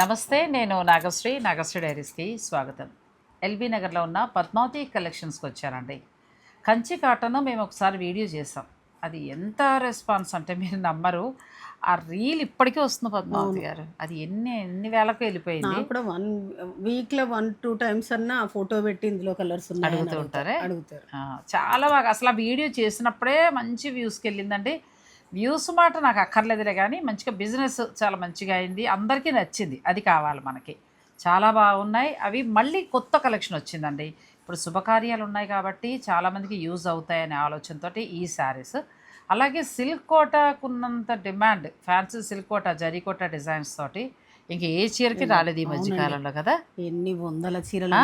నమస్తే నేను నాగశ్రీ నాగశ్రీ డైరీస్కి స్వాగతం. ఎల్బీ నగర్లో ఉన్న పద్మావతి కలెక్షన్స్కి వచ్చానండి. కంచి కాటన్ మేము ఒకసారి వీడియో చేసాం అది ఎంత రెస్పాన్స్ అంటే మీరు నమ్మరు. ఆ రీల్ ఇప్పటికీ వస్తుంది పద్మావతి గారు. అది ఎన్ని ఎన్ని వేలకు వెళ్ళిపోయింది? కూడా వన్ వీక్లో వన్ టూ టైమ్స్ అన్న ఆ ఫోటో పెట్టి ఇందులో కలర్స్ అడుగుతూ ఉంటారే? అడుగుతారు. చాలా బాగా. అసలు ఆ వీడియో చేసినప్పుడే మంచి వ్యూస్కి వెళ్ళిందండి. వ్యూస్ మాట నాకు అక్కర్లేదులే కానీ మంచిగా బిజినెస్ చాలా మంచిగా అయింది. అందరికీ నచ్చింది. అది కావాలి మనకి. చాలా బాగున్నాయి. అవి మళ్ళీ కొత్త కలెక్షన్ వచ్చిందండి. ఇప్పుడు శుభకార్యాలు ఉన్నాయి కాబట్టి చాలామందికి యూజ్ అవుతాయనే ఆలోచనతో ఈ శారీస్ అలాగే సిల్క్ కోటకున్నంత డిమాండ్ ఫ్యాన్సీ సిల్క్ కోట జరీకోట డిజైన్స్ తోటి ఇంక ఏ చీరకి రాలేదు ఈ మధ్యకాలంలో కదా? ఎన్ని వందల చీరలు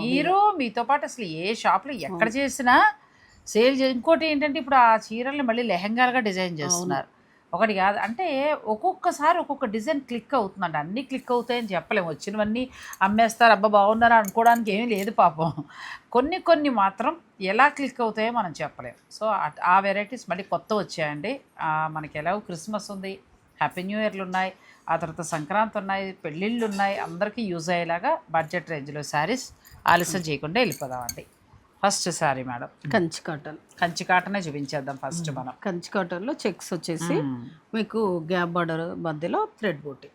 మీరు మీతో పాటు అసలు ఏ షాప్లో ఎక్కడ చేసినా సేల్ చే ఇంకోటి ఏంటంటే ఇప్పుడు ఆ చీరల్ని మళ్ళీ లెహంగాలుగా డిజైన్ చేస్తున్నారు. ఒకటి కాదు అంటే ఒక్కొక్కసారి ఒక్కొక్క డిజైన్ క్లిక్ అవుతుందండి అన్నీ క్లిక్ అవుతాయని చెప్పలేము వచ్చినవన్నీ అమ్మేస్తారు. అబ్బా బాగున్నారా అనుకోవడానికి ఏమీ లేదు పాపం. కొన్ని కొన్ని మాత్రం ఎలా క్లిక్ అవుతాయో మనం చెప్పలేము సో ఆ వెరైటీస్ మళ్ళీ కొత్త వచ్చాయండి. మనకి ఎలాగో క్రిస్మస్ ఉంది హ్యాపీ న్యూ ఇయర్లు ఉన్నాయి ఆ తర్వాత సంక్రాంతి ఉన్నాయి పెళ్ళిళ్ళు ఉన్నాయి అందరికీ యూజ్ అయ్యేలాగా బడ్జెట్ రేంజ్లో శారీస్ ఆలస్యం చేయకుండా వెళ్ళిపోదామండి. First sari madam. Kanchi cotton. Kanchi కాటనే చూపించేద్దాం ఫస్ట్ మనం. కంచి కాటన్లో చెక్స్ వచ్చేసి. మీకు గ్యాప్ బార్డర్ మధ్యలో థ్రెడ్ బూటీ.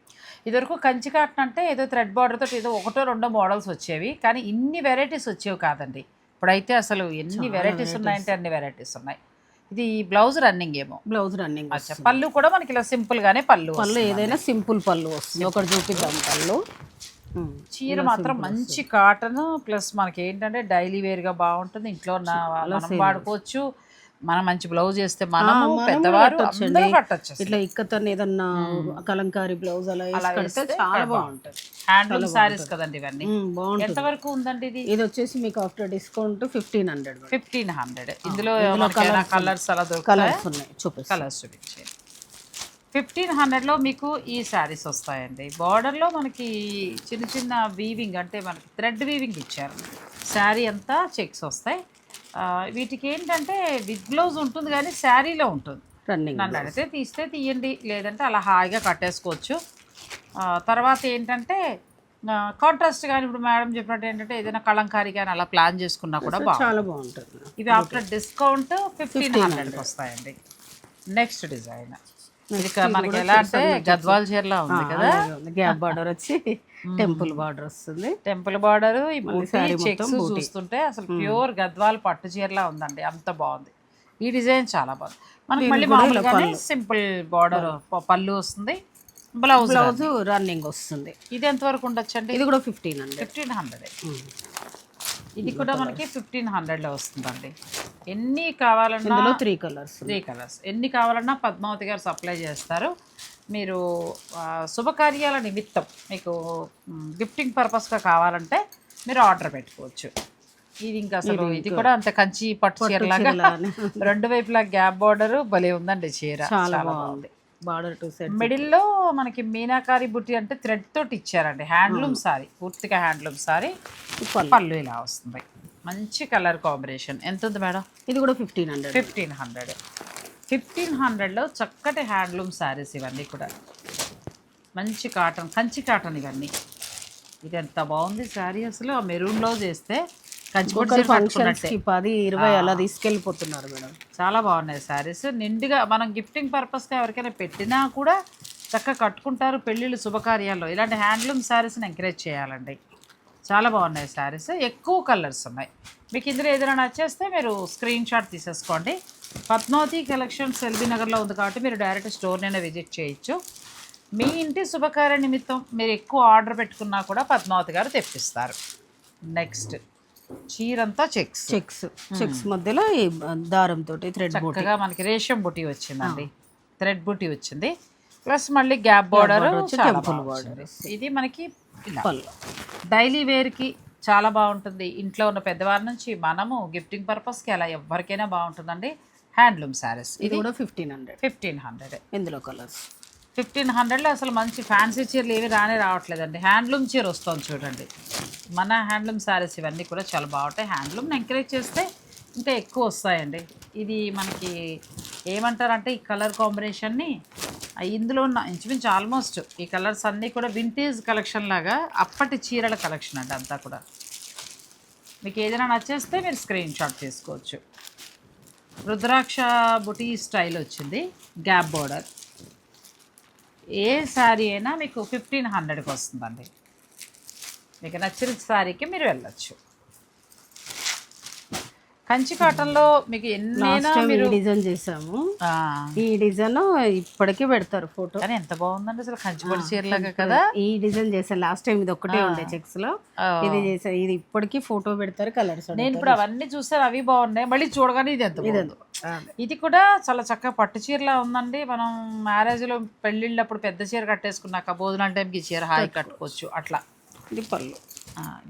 ఇదివరకు కంచి కాటన్ అంటే ఏదో థ్రెడ్ బార్డర్ తోటి ఏదో ఒకటో రెండో మోడల్స్ వచ్చేవి కానీ ఇన్ని వెరైటీస్ వచ్చేవి కాదండి. ఇప్పుడైతే అసలు ఎన్ని వెరైటీస్ ఉన్నాయంటే అన్ని వెరైటీస్ ఉన్నాయి. ఇది బ్లౌజ్ రన్నింగ్ ఏమో. బ్లౌజ్ రన్నింగ్ పళ్ళు కూడా మనకి ఇలా సింపుల్ గానే పళ్ళు పళ్ళు ఏదైనా సింపుల్ పళ్ళు వస్తుంది. ఒకటి చూపిద్దాం పళ్ళు. చీర మాత్రం మంచి కాటన్ ప్లస్ మనకి ఏంటంటే డైలీ వేర్గా బాగుంటుంది. ఇంట్లో ఉన్న మనం వాడుకోవచ్చు. మనం మంచి బ్లౌజ్ వేస్తే మనము మనము పెద్దవారు కట్టచ్చు ఇట్లా ఇక్కతని ఏదన్నా కలంకారీ బ్లౌజ్ అలా కడితే చాలా బాగుంటుంది. హ్యాండ్లూమ్ సారీస్ కదండి ఇవన్నీ? ఎంత వరకు ఉందండి ఇది? ఇది వచ్చేసి మీకు after discount fifteen hundred fifteen hundred. ఇందులో కలర్స్ అలా కలర్స్ ఉన్నాయి. చూపిస్తాను. కలర్స్ చూపించండి ఫిఫ్టీన్ హండ్రెడ్లో మీకు ఈ శారీస్ వస్తాయండి. బార్డర్లో మనకి చిన్న చిన్న వీవింగ్ అంటే మనకి థ్రెడ్ వీవింగ్ ఇచ్చారు. శారీ అంతా చెక్స్ వస్తాయి. వీటికి ఏంటంటే విత్ బ్లౌజ్ ఉంటుంది కానీ శారీలో ఉంటుంది. నన్ను అడిగితే తీస్తే తీయండి లేదంటే అలా హాయిగా కట్టేసుకోవచ్చు. తర్వాత ఏంటంటే కాంట్రాస్ట్ కానీ ఇప్పుడు మేడం చెప్పినట్టు ఏంటంటే ఏదైనా కలంకారీ కానీ అలా ప్లాన్ చేసుకున్నా కూడా బాగుంటుంది చాలా బాగుంటుంది. ఇవి ఆఫ్టర్ డిస్కౌంట్ ఫిఫ్టీన్ హండ్రెడ్కి వస్తాయండి. నెక్స్ట్ డిజైన్ మనకి ఎలా అంటే గద్వాల్ చీరలా ఉంది కదా? గ్యాప్ బార్డర్ వచ్చి టెంపుల్ బార్డర్ వస్తుంది. టెంపుల్ బార్డర్ ఈ చెక్స్. చూస్తుంటే అసలు ప్యూర్ గద్వాల్ పట్టు చీరలా ఉందండి. అంత బాగుంది. ఈ డిజైన్ చాలా బాగుంది. మనకి మళ్ళీ మామూలుగానే సింపుల్ బార్డర్ పళ్ళు వస్తుంది. బ్లౌజ్ బ్లౌజ్ రన్నింగ్ వస్తుంది. ఇది ఎంతవరకు ఉండొచ్చండి? ఇది కూడా ఫిఫ్టీన్ హండ్రెడ్ ఫిఫ్టీన్ హండ్రెడ్ ఇది కూడా మనకి ఫిఫ్టీన్ హండ్రెడ్లో వస్తుందండి. ఎన్ని కావాలన్నా ఇందులో త్రీ కలర్స్ త్రీ కలర్స్ ఎన్ని కావాలన్నా పద్మావతి గారు సప్లై చేస్తారు. మీరు శుభకార్యాల నిమిత్తం మీకు గిఫ్టింగ్ పర్పస్గా కావాలంటే మీరు ఆర్డర్ పెట్టుకోవచ్చు. ఇది ఇంకా అసలు ఇది కూడా అంత కంచి పట్టు చీరలాగా. రెండు వైపులా గ్యాప్ బార్డర్ భలే ఉందండి చీర. చాలా బాగుంది. బార్డర్ టు సెట్ మిడిల్లో మనకి మీనాకారి బుట్టి అంటే థ్రెడ్ తోటి ఇచ్చారండి. హ్యాండ్లూమ్ సారీ పూర్తిగా హ్యాండ్లూమ్ సారీ పళ్ళు. పళ్ళు ఇలా వస్తుంది. మంచి కలర్ కాంబినేషన్ ఎంత ఉంది మేడం? ఇది కూడా fifteen hundred fifteen hundred fifteen హండ్రెడ్లో చక్కటి హ్యాండ్లూమ్ శారీస్ ఇవన్నీ కూడా. మంచి కాటన్ కంచి కాటన్ ఇవన్నీ. ఇది ఎంత బాగుంది శారీ అసలు. ఆ మెరూన్లో చేస్తే పది ఇరవై అలా తీసుకెళ్ళిపోతున్నారు మేడం. చాలా బాగున్నాయి శారీస్ నిండుగా మనం గిఫ్టింగ్ పర్పస్గా ఎవరికైనా పెట్టినా కూడా చక్కగా కట్టుకుంటారు పెళ్ళిళ్ళు శుభకార్యాల్లో. ఇలాంటి హ్యాండ్లూమ్ శారీస్ని ఎంకరేజ్ చేయాలండి. చాలా బాగున్నాయి శారీస్ ఎక్కువ కలర్స్ ఉన్నాయి. మీకు ఇందులో ఏదైనా నచ్చేస్తే మీరు స్క్రీన్ షాట్ తీసేసుకోండి. పద్మావతి కలెక్షన్స్ ఎల్బీ నగర్లో ఉంది కాబట్టి మీరు డైరెక్ట్ స్టోర్నైనా విజిట్ చేయొచ్చు. మీ ఇంటి శుభకార్య నిమిత్తం మీరు ఎక్కువ ఆర్డర్ పెట్టుకున్నా కూడా పద్మావతి గారు తెప్పిస్తారు. నెక్స్ట్ చీరంతా చెక్స్. చెక్స్. చెక్స్ మధ్యలో ఈ దారం తోటి థ్రెడ్ బూట్. చక్కగా మనకి రేషం బుటీ వచ్చిందండి. థ్రెడ్ బుటీ వచ్చింది. ప్లస్ మళ్ళీ గ్యాప్ బార్డర్ వచ్చి temple border ఇది మనకి ఇలా. పళ్ళు. డైలీ వేర్కి చాలా బాగుంటుంది. ఇంట్లో ఉన్న పెద్దవారి నుంచి మనము గిఫ్టింగ్ పర్పస్కి అలా ఎవరికైనా బాగుంటుందండి. Handloom saris. ఇది ఇది కూడా ఫిఫ్టీన్ హండ్రెడ్. Fifteen hundred. ఇందులో కలర్స్. ఫిఫ్టీన్ హండ్రెడ్లో అసలు మంచి ఫ్యాన్సీ చీరలు ఏవి రానే రావట్లేదండి. హ్యాండ్లూమ్ చీర వస్తుంది చూడండి. మన హ్యాండ్లూమ్ శారీస్ ఇవన్నీ కూడా చాలా బాగుంటాయి. హ్యాండ్లూమ్ని ఎంకరేజ్ చేస్తే ఇంకా ఎక్కువ వస్తాయండి. ఇది మనకి ఏమంటారంటే ఈ కలర్ కాంబినేషన్ని ఇందులో ఉన్న ఇంచుమించు ఆల్మోస్ట్ ఈ కలర్స్ అన్నీ కూడా వింటేజ్ కలెక్షన్ లాగా అప్పటి చీరల కలెక్షన్ అండి అంతా కూడా. మీకు ఏదైనా నచ్చేస్తే మీరు స్క్రీన్ షాట్ తీసుకోవచ్చు. రుద్రాక్ష బుటీ స్టైల్ వచ్చింది. Gap border. ఏ శారీ అయినా మీకు ఫిఫ్టీన్ హండ్రెడ్కి వస్తుందండి. మీకు నచ్చిన శారీకి మీరు వెళ్ళచ్చు. కంచి మీకు ఎన్నైనా లాస్ట్ టైం ఈ మీరు డిజైన్ చేసాము ఈ డిజైన్ ఇప్పటికీ పెడతారు ఫోటో. కానీ ఎంత బాగుందండి అసలు కంచిపొడి చీరలాగా కదా. ఈ డిజైన్ చేసాను లాస్ట్ టైం ఇది ఒక్కటే ఉండే చెక్స్లో. ఇది చేసాను ఇది ఇప్పటికీ ఫోటో పెడతారు కలర్స్ నేను ఇప్పుడు అవన్నీ చూసాను అవి బాగున్నాయి. మళ్ళీ చూడగానే ఇది ఎంత. ఇది కూడా చాలా చక్కగా పట్టు చీరలా ఉందండి. మనం మ్యారేజ్లో పెళ్ళిళ్ళప్పుడు పెద్ద చీర కట్టేసుకున్నాక భోజనాల టైంకి చీర హాయి కట్టుకోవచ్చు. అట్లా. ఇది పళ్ళు.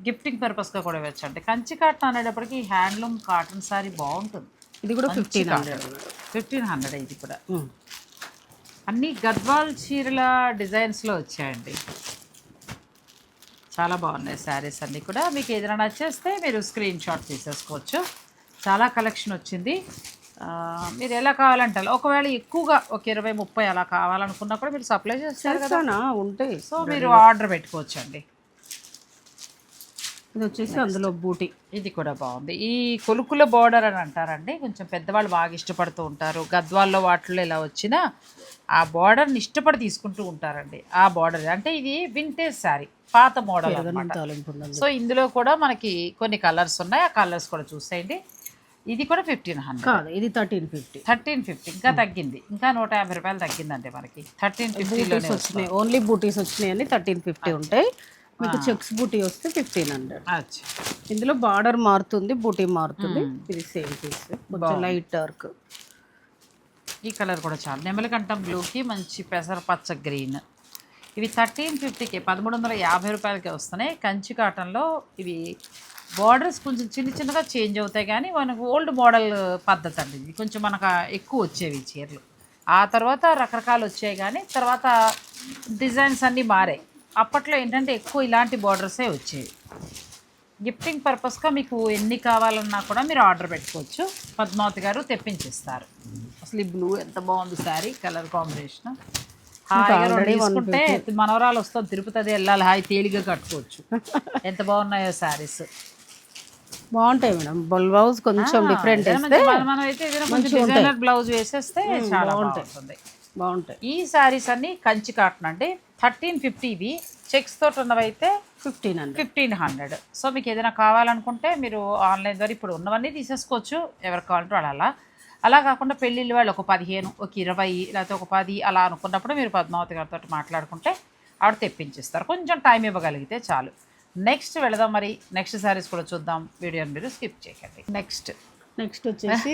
గిఫ్టింగ్ పర్పస్గా కూడా వచ్చండి కంచి కాటన్ అనేటప్పటికి హ్యాండ్లూమ్ కాటన్ సారీ బాగుంటుంది. ఇది కూడా ఫిఫ్టీన్ హండ్రెడ్ ఫిఫ్టీన్ హండ్రెడ్ ఇది కూడా. అన్ని గద్వాల్ చీరల డిజైన్స్లో వచ్చాయండి. చాలా బాగున్నాయి శారీస్ అన్నీ కూడా. మీకు ఏదైనా నచ్చేస్తే మీరు స్క్రీన్ షాట్ తీసేసుకోవచ్చు. చాలా కలెక్షన్ వచ్చింది. మీరు ఎలా కావాలంటే. ఒకవేళ ఎక్కువగా ఒక ఇరవై ముప్పై అలా కావాలనుకున్నా కూడా మీరు సప్లై చేస్తారు కదా. ఉంటాయి. సో మీరు ఆర్డర్ పెట్టుకోవచ్చు అండి ఇది వచ్చేసి అందులో బూటీ. ఇది కూడా బాగుంది. ఈ కొలుకుల బార్డర్ అని అంటారండి. కొంచెం పెద్దవాళ్ళు బాగా ఇష్టపడుతూ ఉంటారు. గద్వాల్లో వాటిల్లో ఇలా వచ్చినా ఆ బార్డర్ని ఇష్టపడి తీసుకుంటూ ఉంటారండి. ఆ బార్డర్ అంటే ఇది వింటేజ్ శారీ పాత మోడల్ అనమాట సో ఇందులో కూడా మనకి కొన్ని కలర్స్ ఉన్నాయి. ఆ కలర్స్ కూడా చూసేయండి. ఇది కూడా ఫిఫ్టీన్ హండ్రెడ్ ఇది థర్టీన్ ఫిఫ్టీ థర్టీన్ ఫిఫ్టీ ఇంకా తగ్గింది. ఇంకా నూట యాభై రూపాయలు తగ్గిందండి మనకి. థర్టీన్ వచ్చినాయి. ఓన్లీ బూటీస్ వచ్చినాయి అని థర్టీన్ ఫిఫ్టీ ఉంటాయి. మీకు చెక్స్ బూటీ వస్తే ఫిఫ్టీన్ హండ్రెడ్. ఇందులో బార్డర్ మారుతుంది బూటీ మారుతుంది. ఇది సేమ్ పీస్. కొంచెం లైట్ డార్క్. ఈ కలర్ కూడా చాలా. నెమలికంఠం బ్లూకి మంచి పెసర పచ్చ గ్రీన్. ఇవి థర్టీన్ ఫిఫ్టీకి పదమూడు వందల యాభై రూపాయలకి వస్తున్నాయి. కంచి కాటన్లో ఇవి బార్డర్స్ కొంచెం చిన్న చిన్నగా చేంజ్ అవుతాయి కానీ మనకు ఓల్డ్ మోడల్ పద్ధతి అండి ఇది. కొంచెం మనకు ఎక్కువ వచ్చేవి చీరలు. ఆ తర్వాత రకరకాలు వచ్చాయి కానీ తర్వాత డిజైన్స్ అన్నీ మారాయి. అప్పట్లో ఏంటంటే ఎక్కువ ఇలాంటి బార్డర్సే వచ్చేవి. గిఫ్టింగ్ పర్పస్గా మీకు ఎన్ని కావాలన్నా కూడా మీరు ఆర్డర్ పెట్టుకోవచ్చు. పద్మావతి గారు తెప్పించిస్తారు. అసలు ఈ బ్లూ ఎంత బాగుంది శారీ కలర్ కాంబినేషన్. హాయిగా తీసుకుంటే మనవరాలు వస్తాం తిరుపతి వెళ్ళాలి హాయి తేలిగా కట్టుకోవచ్చు. ఎంత బాగున్నాయో శారీస్. బాగుంటాయి మేడం. బ్లౌజ్ కొంచెం డిఫరెంట్ మనం అయితే ఏదైనా కొంచెం డిజైనర్ బ్లౌజ్ వేసేస్తే చాలా బాగుంటుంది. బాగుంటాయి. ఈ శారీస్ అన్ని కంచి కాటన్ అండి. థర్టీన్ ఫిఫ్టీ ఇవి చెక్స్ తోటి ఉన్నవైతే fifteen hundred fifteen hundred. So మీకు ఏదైనా కావాలనుకుంటే మీరు ఆన్లైన్ ద్వారా ఇప్పుడు ఉన్నవన్నీ తీసేసుకోవచ్చు. ఎవరికి కావాలంటే వాళ్ళు అలా. అలా కాకుండా పెళ్ళిళ్ళు వాళ్ళు ఒక పదిహేను ఒక ఇరవై లేకపోతే ఒక పది అలా అనుకున్నప్పుడు మీరు పద్మావతి గారితో మాట్లాడుకుంటే ఆవిడ తెప్పించిస్తారు. కొంచెం టైం ఇవ్వగలిగితే చాలు. నెక్స్ట్ వెళదాం మరి. నెక్స్ట్ సారీస్ కూడా చూద్దాం. వీడియోని మీరు స్కిప్ చేయకండి. నెక్స్ట్. నెక్స్ట్ వచ్చేసి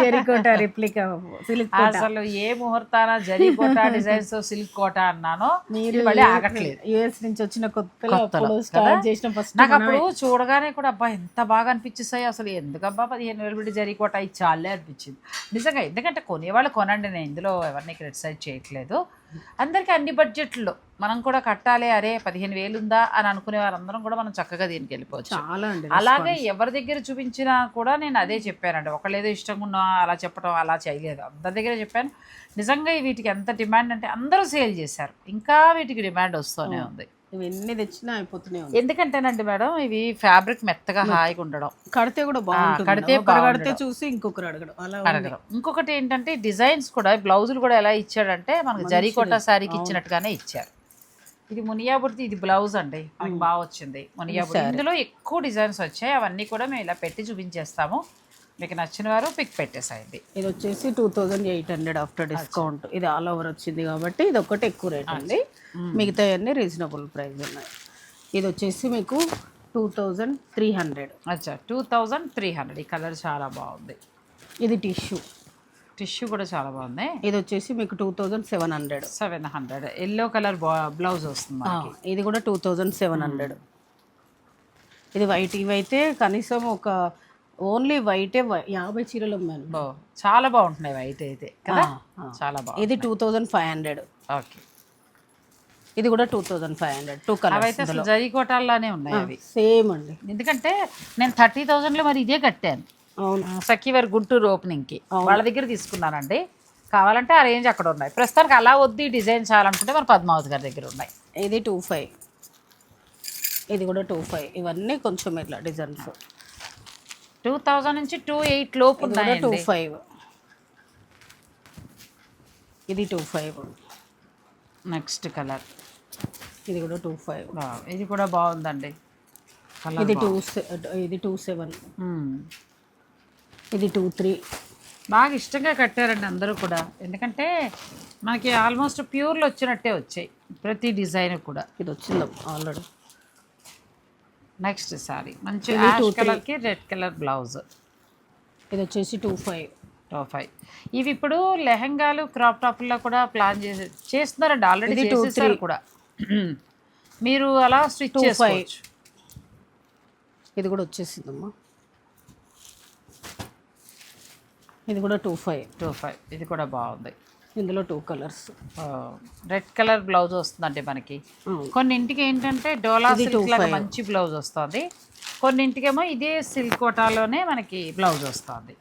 జెరికోట రిప్లికా సిల్క్ అసలు ఏ ముహూర్తాన జరీ కోట డిజైన్స్ సిల్క్ కోట అన్నానో మీరు ఆగట్లేదు. యుఎస్ నుంచి వచ్చిన అప్పుడు స్టార్ట్ చేసిన ఫస్ట్ నాకు అప్పుడు చూడగానే కూడా అబ్బా ఎంత బాగా అనిపించేస్తాయి అసలు ఎందుకబ్బా పదిహేను వేలు పెట్టి జరిగిపోట ఇది చాలే అనిపించింది. నిజంగా ఎందుకంటే కొనేవాళ్ళు కొనండి నేను ఇందులో ఎవరిని క్రిటిసైజ్ చేయట్లేదు. అందరికీ అన్ని బడ్జెట్లో మనం కూడా కట్టాలి అరే పదిహేను వేలు ఉందా అని అనుకునే వారందరం కూడా మనం చక్కగా దీనికి వెళ్ళిపోవచ్చు. చాలా అండి అలాగే ఎవరి దగ్గర చూపించినా కూడా నేను అదే చెప్పానండి. ఒకళ్ళేదో ఇష్టంగా ఉన్నా అలా చెప్పడం అలా చేయలేదు. అందరి దగ్గర చెప్పాను. నిజంగా వీటికి ఎంత డిమాండ్ అంటే అందరూ సేల్ చేశారు. ఇంకా వీటికి డిమాండ్ వస్తూనే ఉంది. ఇవి ఎన్ని తెచ్చినా అయిపోతూనే ఉంది. ఎందుకంటేనండి మేడం ఇవి ఫ్యాబ్రిక్ మెత్తగా హాయిగా ఉండడం. కడితే కూడా బాగుంటుంది కడితే కడితే చూసి ఇంకొకరు అడగడం. అలా. అడగడం. ఇంకొకటి ఏంటంటే డిజైన్స్ కూడా బ్లౌజులు కూడా ఎలా ఇచ్చాడంటే మనకు జరీ కొట్ట శారీకి ఇచ్చినట్టుగానే ఇచ్చారు. ఇది మునియాబుడిది ఇది బ్లౌజ్ అండి. మనకి బాగా వచ్చింది. మునియాబుడి. ఇందులో ఎక్కువ డిజైన్స్ వచ్చాయి. అవన్నీ కూడా మేము ఇలా పెట్టి చూపించేస్తాము. మీకు నచ్చిన వారు పిక్ పెట్టేసాయండి. ఇది వచ్చేసి two thousand eight hundred after discount ఇది ఆల్ ఓవర్ వచ్చింది కాబట్టి ఇది ఒకటి ఎక్కువ రేట్ ఉంది మిగతా అన్ని రీజనబుల్ ప్రైస్ ఉన్నాయి. ఇది వచ్చేసి మీకు టూ థౌజండ్ త్రీ హండ్రెడ్ అచ్చా. టూ థౌజండ్ త్రీ హండ్రెడ్ ఈ కలర్ చాలా బాగుంది. ఇది టిష్యూ టిష్యూ కూడా చాలా బాగుంది. ఇది వచ్చేసి మీకు two thousand seven hundred seven hundred yellow colour blouse వస్తుంది ఇది కూడా టూ థౌజండ్ సెవెన్ హండ్రెడ్ ఇది వైట్ ఇవైతే కనీసం ఒక ఓన్లీ వైటే యాభై చీరలు అమ్మాను బా చాలా బాగుంటున్నాయి వైట్ అయితే కదా? చాలా బాగుంది ఇది two thousand five hundred. Okay. ఇది కూడా two thousand five hundred. Two colours అవైతే అసలు జరీ కోటాల్లానే ఉన్నాయి అవి. సేమ్ అండి. ఎందుకంటే నేను థర్టీ థౌజండ్లో మరి ఇదే కట్టాను. సఖీవర్ గుంటూరు ఓపెనింగ్కి. వాళ్ళ దగ్గర తీసుకున్నానండి. కావాలంటే ఆ రేంజ్ అక్కడ ఉన్నాయి. ప్రస్తుతానికి అలా వద్దు డిజైన్ చాలనుకుంటే మన పద్మావతి గారి దగ్గర ఉన్నాయి. ఇది టూ ఫైవ్. ఇది కూడా టూ ఫైవ్. ఇవన్నీ కొంచెం ఇట్లా డిజైన్స్. టూ థౌజండ్ నుంచి టూ ఎయిట్ లోపు టూ ఫైవ్. ఇది టూ ఫైవ్. Next colour. ఇది కూడా టూ ఫైవ్. ఇది కూడా బాగుందండి. ఇది టూ ఇది టూ సెవెన్. ఇది టూ త్రీ. బాగా ఇష్టంగా కట్టారండి అందరూ కూడా. ఎందుకంటే మనకి ఆల్మోస్ట్ ప్యూర్లు వచ్చినట్టే వచ్చాయి. ప్రతి డిజైన్ కూడా. ఇది వచ్చింది ఆల్రెడీ. నెక్స్ట్ సారీ. మంచి యాష్ కలర్కి రెడ్ కలర్ బ్లౌజ్. ఇది వచ్చేసి టూ ఫైవ్. To five. ఇవి ఇప్పుడు లెహంగాలు క్రాప్ టాప్లో కూడా ప్లాన్ చేసి చేస్తున్నారండి ఆల్రెడీ చేసేసారు. కూడా. మీరు అలా స్టిచ్. చేసుకోవచ్చు. ఇది కూడా వచ్చేసిందమ్మా. ఇది కూడా టూ ఫైవ్. Two five. ఇది కూడా బాగుంది. ఇందులో two colours red colour blouse వస్తుందండి మనకి. కొన్నింటికి ఏంటంటే డోలా సిల్క్ లాగా 25. మంచి బ్లౌజ్ వస్తుంది. కొన్నింటికేమో ఇదే సిల్క్ కోటాలోనే మనకి బ్లౌజ్ వస్తుంది.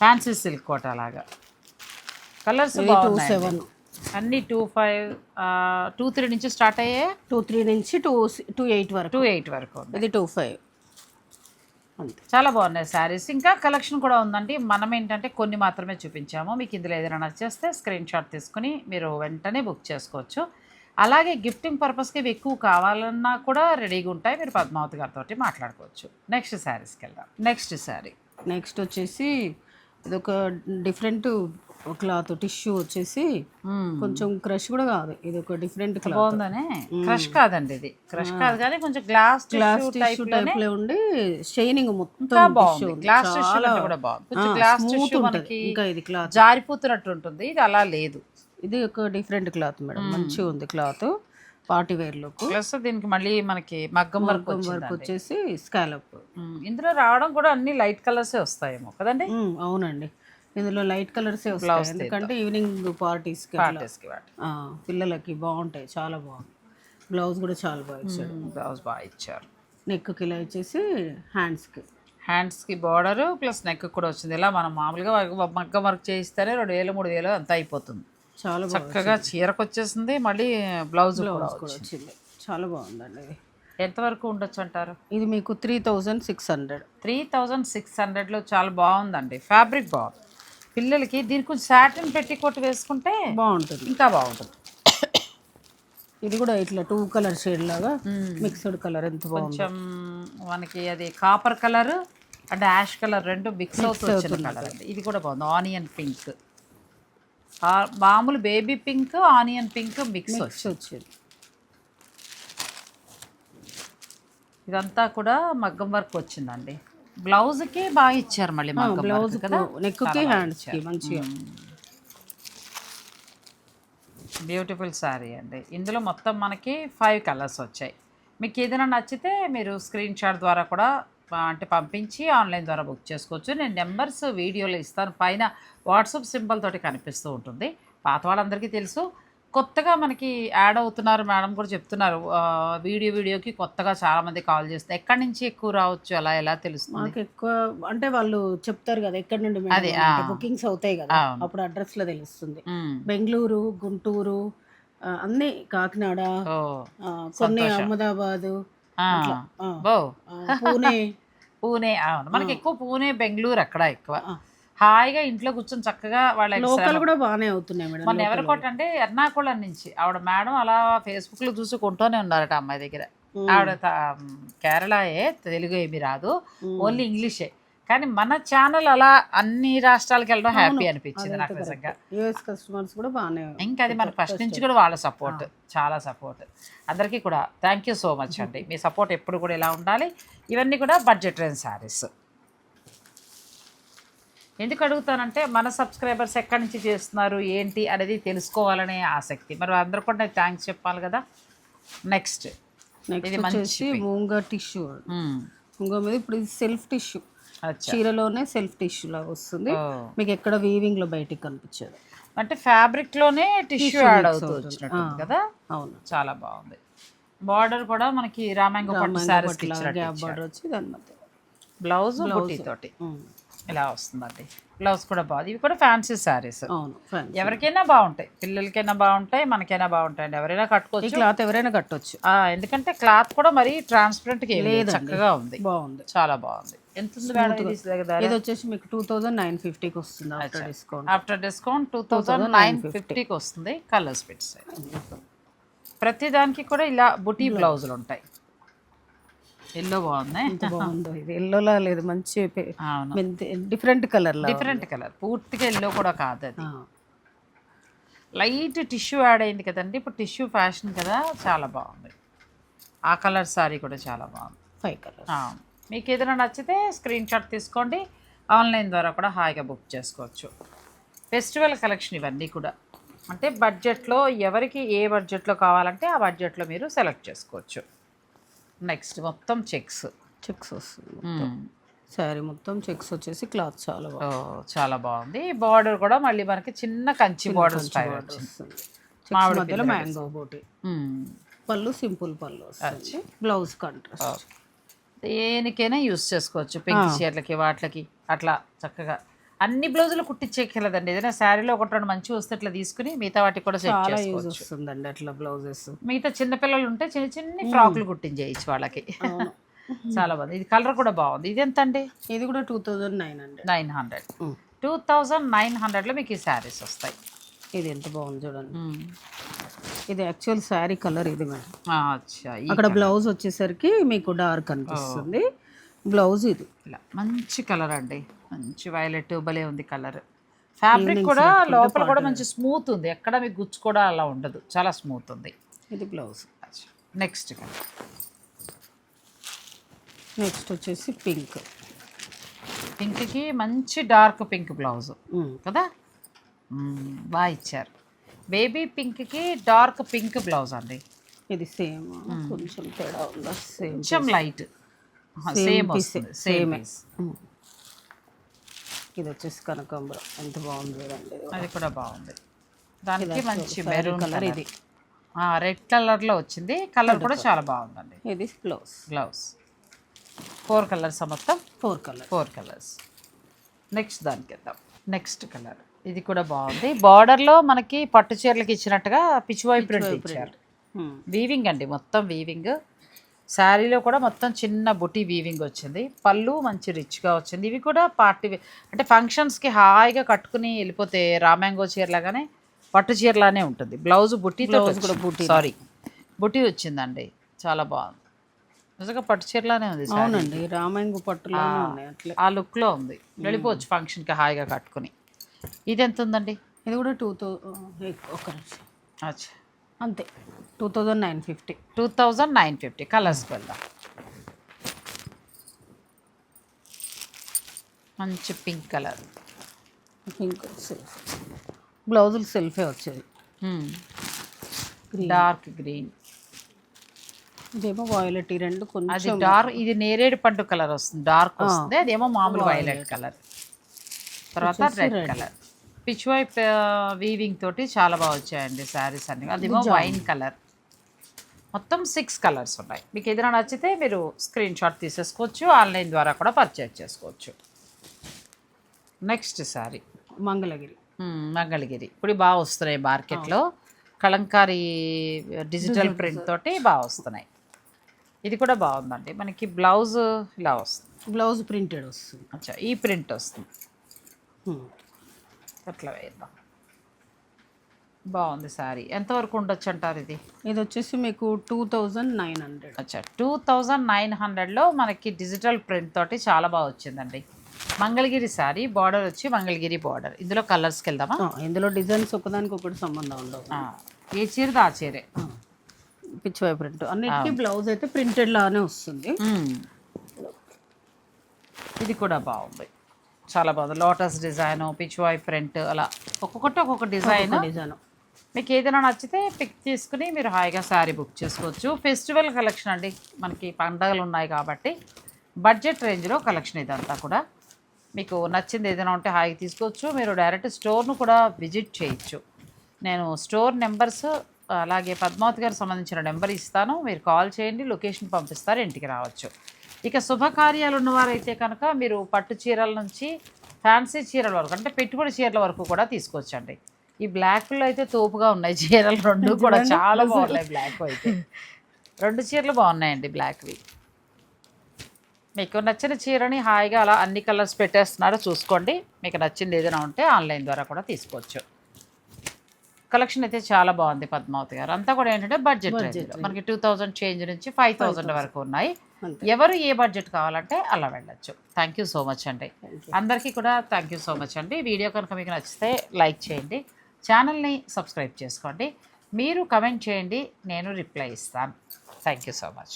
ఫ్యాన్సీ సిల్క్ కోటా లాగా. కలర్స్ సెవెన్ అన్ని టూ ఫైవ్ టూ త్రీ నుంచి స్టార్ట్ అయ్యే టూ త్రీ నుంచి టూ టూ ఎయిట్ వరకు. టూ ఎయిట్ వరకు ఇది టూ ఫైవ్ చాలా బాగున్నాయి శారీస్. ఇంకా కలెక్షన్ కూడా ఉందండి. మనం ఏంటంటే కొన్ని మాత్రమే చూపించాము. మీకు ఇందులో ఏదైనా నచ్చేస్తే స్క్రీన్ షాట్ తీసుకుని మీరు వెంటనే బుక్ చేసుకోవచ్చు. అలాగే గిఫ్టింగ్ పర్పస్కి ఇవి ఎక్కువ కావాలన్నా కూడా రెడీగా ఉంటాయి. మీరు పద్మావతి గారితో మాట్లాడుకోవచ్చు. నెక్స్ట్ శారీస్కి వెళ్దాం. నెక్స్ట్ శారీ. నెక్స్ట్ వచ్చేసి ఇది ఒక డిఫరెంట్ క్లాత్ టిష్యూ వచ్చేసి కొంచెం క్రష్ కూడా కాదు. ఇది ఒక డిఫరెంట్ క్లాత్. బాగుందనే? క్రష్ కాదండి ఇది. క్రష్ కాదు కానీ కొంచెం గ్లాస్ గ్లాస్ టిష్యూ టైప్లో ఉండి షైనింగ్ మొత్తం బాగుంది. గ్లాస్ టిష్యూ కూడా బాగుంది. గ్లాస్ టిష్యూ మనకి ఇంకా ఇది క్లాత్ జారిపోతున్నట్టు ఉంటుంది. ఇది అలా లేదు. ఇది ఒక డిఫరెంట్ క్లాత్ మేడం. మంచిగా ఉంది cloth. Party wear look plus దీనికి మళ్ళీ మనకి మగ్గం వర్క్ వర్క్ వచ్చేసి స్కాలప్ ఇందులో రావడం కూడా అన్ని లైట్ కలర్సే వస్తాయేమో కదండి? అవునండి. ఇందులో లైట్ కలర్స్ వస్తాయి. ఎందుకంటే ఈవినింగ్ పార్టీస్కి పిల్లలకి బాగుంటాయి చాలా బాగుంది బ్లౌజ్ కూడా చాలా బాగా ఇచ్చాడు బ్లౌజ్ బాగా ఇచ్చారు. నెక్కి ఇలా ఇచ్చేసి హ్యాండ్స్కి. హ్యాండ్స్కి బార్డర్ ప్లస్ నెక్ కూడా వచ్చింది. ఇలా మనం మామూలుగా మగ్గం వర్క్ చేయిస్తేనే రెండు వేలు మూడు వేలు అంతా అయిపోతుంది. చాలా చక్కగా చీరకు వచ్చేసింది. మళ్ళీ బ్లౌజ్ కూడా వచ్చింది. చాలా బాగుందండి ఇది. ఎంతవరకు ఉండొచ్చు అంటారు? ఇది మీకు three thousand six hundred three thousand six హండ్రెడ్లో చాలా బాగుందండి. ఫ్యాబ్రిక్ బాగుంది. పిల్లలకి దీనికి కొంచెం సాటిన్ పెట్టి కొట్టు వేసుకుంటే బాగుంటుంది. ఇంకా బాగుంటుంది. ఇది కూడా ఇట్లా టూ కలర్ షేడ్ లాగా మిక్స్డ్ కలర్ ఎంత బాగుంది. కొంచెం మనకి అది కాపర్ కలర్ అంటే యాష్ కలర్ రెండు మిక్స్ అవుతూ వచ్చిన కలర్ అండి. ఇది కూడా బాగుంది. ఆనియన్ పింక్ మామూలు baby pink onion pink mix mix వచ్చింది. ఇదంతా కూడా మగ్గం వర్క్ వచ్చిందండి. బ్లౌజ్కి బాగా ఇచ్చారు మళ్ళీ బ్లౌజ్ కదా? నెక్కి హ్యాండ్స్కి మంచిగా. బ్యూటిఫుల్ శారీ అండి. ఇందులో మొత్తం మనకి ఫైవ్ కలర్స్ వచ్చాయి. మీకు ఏదైనా నచ్చితే మీరు స్క్రీన్ షాట్ ద్వారా కూడా అంటే పంపించి ఆన్లైన్ ద్వారా బుక్ చేసుకోవచ్చు. నేను నెంబర్స్ వీడియోలో ఇస్తాను. పైన వాట్సాప్ సింబల్ తోటి కనిపిస్తూ ఉంటుంది. పాత వాళ్ళందరికీ తెలుసు. కొత్తగా మనకి యాడ్ అవుతున్నారు మేడం కూడా చెప్తున్నారు వీడియో వీడియోకి కొత్తగా చాలామంది కాల్ చేస్తే ఎక్కడి నుంచి ఎక్కువ రావచ్చు అలా ఎలా తెలుస్తుంది మాకు ఎక్కువ అంటే వాళ్ళు చెప్తారు కదా ఎక్కడి నుండి అదే, ఆ. బుకింగ్స్ అవుతాయి కదా అవును. అప్పుడు అడ్రస్లో తెలుస్తుంది. బెంగళూరు గుంటూరు ఆ, అన్ని కాకినాడ ఓ ఆ, కొన్ని అహ్మదాబాదు ఆ. ఆ, బో ఆ, పూణే పూణే అవును మనకి ఎక్కువ పూణే బెంగళూరు అక్కడ ఎక్కువ ఆ. హాయిగా ఇంట్లో కూర్చొని చక్కగా వాళ్ళ లోకల్ కూడా బాగానే అవుతున్నాయి మేడం మొన్న ఎవరికోట అంటే ఎర్నాకుళం నుంచి. ఆవిడ మేడం అలా ఫేస్బుక్లో చూసి కొంటూనే ఉన్నారట అమ్మాయి దగ్గర. ఆవిడ కేరళయే తెలుగు ఏమి రాదు. ఓన్లీ ఇంగ్లీషే. కానీ మన ఛానల్ అలా అన్ని రాష్ట్రాలకు వెళ్ళడం హ్యాపీ అనిపించింది నాకు నిజంగా. యుఎస్ కస్టమర్స్ కూడా బాగానే ఇంకా అది మనకు ఫస్ట్ నుంచి కూడా వాళ్ళ సపోర్ట్ చాలా సపోర్ట్ అందరికీ కూడా థ్యాంక్ యూ సో మచ్ అండి. మీ సపోర్ట్ ఎప్పుడు కూడా ఇలా ఉండాలి. ఇవన్నీ కూడా బడ్జెట్ రేంజ్ శారీస్ ఎందుకు అడుగుతానంటే మన సబ్స్క్రైబర్స్ ఎక్కడి నుంచి చేస్తున్నారు ఏంటి అనేది తెలుసుకోవాలనే ఆసక్తి. మరి అందరూ కూడా నాకు థ్యాంక్స్ చెప్పాలి కదా. నెక్స్ట్ ఇది మంచి మూంగా టిష్యూ మూంగా మీద ఇప్పుడు ఇది సెల్ఫ్ టిష్యూ చీరలోనే సెల్ఫ్ టిష్యూ లాగా వస్తుంది. మీకు ఎక్కడ వీవింగ్లో బయటికి కనిపించదు. అంటే ఫ్యాబ్రిక్లోనే టిష్యూ యాడ్ అవుతూ వచ్చినట్టు కదా? అవును. చాలా బాగుంది. బార్డర్ కూడా మనకి రామాంగో పట్టు శారీస్ గ్యాప్ బార్డర్ వచ్చి దాని మధ్య. బ్లౌజ్ తోటి ఉమ్. ఇలా వస్తుందండి. బ్లౌజ్ కూడా బాగుంది. ఇవి కూడా ఫ్యాన్సీ శారీస్ అవును. ఎవరికైనా బాగుంటాయి. పిల్లలకైనా బాగుంటాయి మనకైనా బాగుంటాయండి ఎవరైనా కట్టుకోవచ్చు. క్లాత్ ఎవరైనా కట్టొచ్చు. ఎందుకంటే క్లాత్ కూడా మరి ట్రాన్స్పరెంట్ లేదు. చక్కగా ఉంది. బాగుంది. చాలా బాగుంది. ఎంత ఇది వచ్చేసి మీకు టూ థౌజండ్ నైన్ ఫిఫ్టీకి వస్తుంది after discount after discount two thousand nine ఫిఫ్టీకి వస్తుంది కలర్స్ ఫిట్స్ ప్రతి దానికి కూడా ఇలా బుటీ బ్లౌజులు ఉంటాయి. ఎల్లో ఎంత బాగుందో ఇది. ఎల్లోలా లేదు మంచి డిఫరెంట్ కలర్ డిఫరెంట్ కలర్ పూర్తిగా ఎల్లో కూడా కాదు అది. లైట్ టిష్యూ యాడ్ అయింది కదండి ఇప్పుడు టిష్యూ ఫ్యాషన్ కదా చాలా బాగుంది. ఆ కలర్ సారీ కూడా చాలా బాగుంది. ఫైవ్ కలర్ మీకు ఏదైనా నచ్చితే స్క్రీన్ షాట్ తీసుకోండి. ఆన్లైన్ ద్వారా కూడా హాయిగా బుక్ చేసుకోవచ్చు. ఫెస్టివల్ కలెక్షన్ ఇవన్నీ కూడా. అంటే బడ్జెట్లో ఎవరికి ఏ బడ్జెట్లో కావాలంటే ఆ బడ్జెట్లో మీరు సెలెక్ట్ చేసుకోవచ్చు. నెక్స్ట్ మొత్తం చెక్స్. చెక్స్ వస్తుంది శారీ మొత్తం. చెక్స్ వచ్చేసి క్లాత్ చాలా చాలా బాగుంది. బార్డర్ కూడా మళ్ళీ మనకి చిన్న కంచి బార్డర్ స్టైల్ మధ్యలో మ్యాంగో బోటి. పళ్ళు సింపుల్ పళ్ళు వస్తుంది. బ్లౌజ్ కాంట్రాస్ట్ దేనికైనా యూస్ చేసుకోవచ్చు. పింక్ చీరలకి వాటికి అట్లా చక్కగా. అన్ని బ్లౌజులు కుట్టించేయగలదండి ఏదైనా శారీలో ఒకటి రెండు మంచి వస్తే ఇట్లా తీసుకుని మిగతా వాటికి కూడా సెట్ చాలా యూజ్ చేసుకోవచ్చు. వస్తుందండి అట్లా బ్లౌజెస్. మిగతా చిన్న పిల్లలు ఉంటే చిన్న చిన్న ఫ్రాక్లు కుట్టించేయచ్చు వాళ్ళకి. చాలా బాగుంది. ఇది కలర్ కూడా బాగుంది. ఇది ఎంత అండి ఇది కూడా two thousand nine hundred. Nine hundred. Two thousand nine హండ్రెడ్లో మీకు ఈ శారీస్ వస్తాయి. ఇది ఎంత బాగుంది చూడండి. ఇది యాక్చువల్ శారీ కలర్ ఇది మేడం. ఆ, అచ్చా ఈ అక్కడ బ్లౌజ్ వచ్చేసరికి మీకు డార్క్ అనిపిస్తుంది. బ్లౌజ్ ఇది. ఇలా మంచి కలర్ అండి. మంచి వైలెట్ భలే ఉంది కలర్. ఫ్యాబ్రిక్ కూడా లోపల కూడా మంచి స్మూత్ ఉంది. ఎక్కడ మీకు గుచ్చు కూడా అలా ఉండదు. చాలా స్మూత్ ఉంది. ఇది బ్లౌజ్ నెక్స్ట్ నెక్స్ట్ వచ్చేసి పింక్ పింక్కి మంచి డార్క్ పింక్ బ్లౌజ్ కదా? మ్మ్, బాగా ఇచ్చారు. బేబీ పింక్కి డార్క్ పింక్ బ్లౌజ్ అండి. ఇది సేమ్ కొంచెం తేడా ఉందా? సేమ్ కొంచెం లైట్ సేమ్ వస్తుంది. సేమ్ ఇది వచ్చేసి కనకాంబరం. ఎంత బాగుంది చూడండి. అది కూడా బాగుంది. దానికి మంచి మెరూన్ కలర్ ఇది. రెడ్ కలర్లో వచ్చింది. కలర్ కూడా చాలా బాగుందండి. ఇది బ్లౌజ్. బ్లౌజ్. ఫోర్ కలర్స్ మొత్తం. Four colour four colours. Next దానికి వెళ్దాం. Next colour. ఇది కూడా బాగుంది. బార్డర్లో మనకి పట్టు చీరలకి ఇచ్చినట్టుగా పిచ్చివాయి ప్రింట్ ఇచ్చారు. వీవింగ్ అండి. మొత్తం వీవింగ్ శారీలో కూడా మొత్తం చిన్న బుటీ వీవింగ్ వచ్చింది. పళ్ళు మంచి రిచ్గా వచ్చింది. ఇవి కూడా పార్టీ అంటే ఫంక్షన్స్కి హాయిగా కట్టుకుని వెళ్ళిపోతే రామ్యాంగో చీరలాగానే పట్టు చీరలానే ఉంటుంది. బ్లౌజ్ బుట్టీతో కూడా బుట్టి సారీ బుట్టి వచ్చిందండి. చాలా బాగుంది. నిజంగా పట్టు చీరలానే ఉంది. అవునండి. రామాయంగు అట్లే. ఆ లుక్లో ఉంది. వెళ్ళిపోవచ్చు ఫంక్షన్కి హాయిగా కట్టుకుని. ఇది ఎంత ఉందండి? ఇది కూడా టూ థౌ ఒక నిమిషం. అచ్చా. అంతే. Two thousand nine fifty two thousand nine fifty కలర్స్కి వెళ్దాం మంచి పింక్ కలర్ పింక్ సెల్ఫ్ బ్లౌజులు సెల్ఫే వచ్చేది. డార్క్ గ్రీన్ ఇదేమో వాయిలెట్ ఈ రెండు అది కొంచెం డార్క్ ఇది నేరేడు పండు కలర్ వస్తుంది. డార్క్ వస్తుంది అదేమో మామూలు వైలెట్ కలర్ తర్వాత red colour pitch wipe weaving తోటి చాలా బాగా వచ్చాయండి శారీస్ అన్ని. అదేమో వైన్ కలర్. మొత్తం సిక్స్ కలర్స్ ఉన్నాయి. మీకు ఏదైనా నచ్చితే మీరు స్క్రీన్ షాట్ తీసేసుకోవచ్చు ఆన్లైన్ ద్వారా కూడా పర్చేజ్ చేసుకోవచ్చు. నెక్స్ట్ శారీ మంగళగిరి. మంగళగిరి. ఇప్పుడు బాగా వస్తున్నాయి మార్కెట్లో. కలంకారీ డిజిటల్ ప్రింట్ తోటి బాగా వస్తున్నాయి. ఇది కూడా బాగుందండి. మనకి బ్లౌజ్ ఇలా వస్తుంది. బ్లౌజ్ ప్రింటెడ్ వస్తుంది. అచ్చా ఈ ప్రింట్ వస్తుంది. అట్లా వేద్దాం. బాగుంది సారీ ఎంతవరకు ఉండొచ్చు అంటారు ఇది? ఇది వచ్చేసి మీకు టూ థౌజండ్ నైన్ హండ్రెడ్. అచ్చా టూ థౌజండ్ నైన్ హండ్రెడ్లో మనకి డిజిటల్ ప్రింట్ తోటి చాలా బాగా వచ్చిందండి. మంగళగిరి సారీ బార్డర్ వచ్చి మంగళగిరి బార్డర్. ఇందులో కలర్స్కి వెళ్దామా? ఇందులో డిజైన్స్ ఒకదానికి ఒకటి సంబంధం ఉండవు. ఏ చీరది ఆ చీరే? Pichwai print. అన్నిటికీ బ్లౌజ్ అయితే ప్రింటెడ్ లానే వస్తుంది. ఇది కూడా బాగుంది. చాలా బాగుంది. లోటస్ డిజైన్ పిచ్వాయ్ ప్రింట్ అలా. ఒక్కొక్కటి ఒక్కొక్క డిజైన్ డిజైన్ మీకు ఏదైనా నచ్చితే పిక్ తీసుకుని మీరు హాయిగా శారీ బుక్ చేసుకోవచ్చు. ఫెస్టివల్ కలెక్షన్ అండి. మనకి పండగలు ఉన్నాయి కాబట్టి బడ్జెట్ రేంజ్లో కలెక్షన్ ఇదంతా కూడా. మీకు నచ్చింది ఏదైనా ఉంటే హాయిగా తీసుకోవచ్చు. మీరు డైరెక్ట్ స్టోర్ను కూడా విజిట్ చేయొచ్చు. నేను స్టోర్ నెంబర్స్ అలాగే పద్మావతి గారికి సంబంధించిన నెంబర్ ఇస్తాను. మీరు కాల్ చేయండి లొకేషన్ పంపిస్తారు ఇంటికి రావచ్చు. ఇక శుభకార్యాలు ఉన్నవారైతే కనుక మీరు పట్టు చీరల నుంచి ఫ్యాన్సీ చీరల వరకు అంటే పెట్టుబడి చీరల వరకు కూడా తీసుకోవచ్చండి ఈ బ్లాక్లో అయితే తోపుగా ఉన్నాయి చీరలు రెండు కూడా చాలా బాగున్నాయి బ్లాక్ అయితే. రెండు చీరలు బాగున్నాయండి బ్లాక్వి మీకు నచ్చిన చీరని హాయిగా అలా అన్ని కలర్స్ పెట్టేస్తున్నారో చూసుకోండి. మీకు నచ్చింది ఏదైనా ఉంటే ఆన్లైన్ ద్వారా కూడా తీసుకోవచ్చు. కలెక్షన్ అయితే చాలా బాగుంది పద్మావతి గారు. అంతా కూడా ఏంటంటే బడ్జెట్ మనకి టూ థౌజండ్ చేంజ్ నుంచి ఫైవ్ థౌజండ్ వరకు ఉన్నాయి. ఎవరు ఏ బడ్జెట్ కావాలంటే అలా వెళ్ళొచ్చు. థ్యాంక్ యూ సో మచ్ అండి. అందరికీ కూడా థ్యాంక్ యూ సో మచ్ అండి. వీడియో కనుక మీకు నచ్చితే లైక్ చేయండి. ఛానల్ని సబ్స్క్రైబ్ చేసుకోండి. మీరు కమెంట్ చేయండి నేను రిప్లై ఇస్తాను. Thank you so much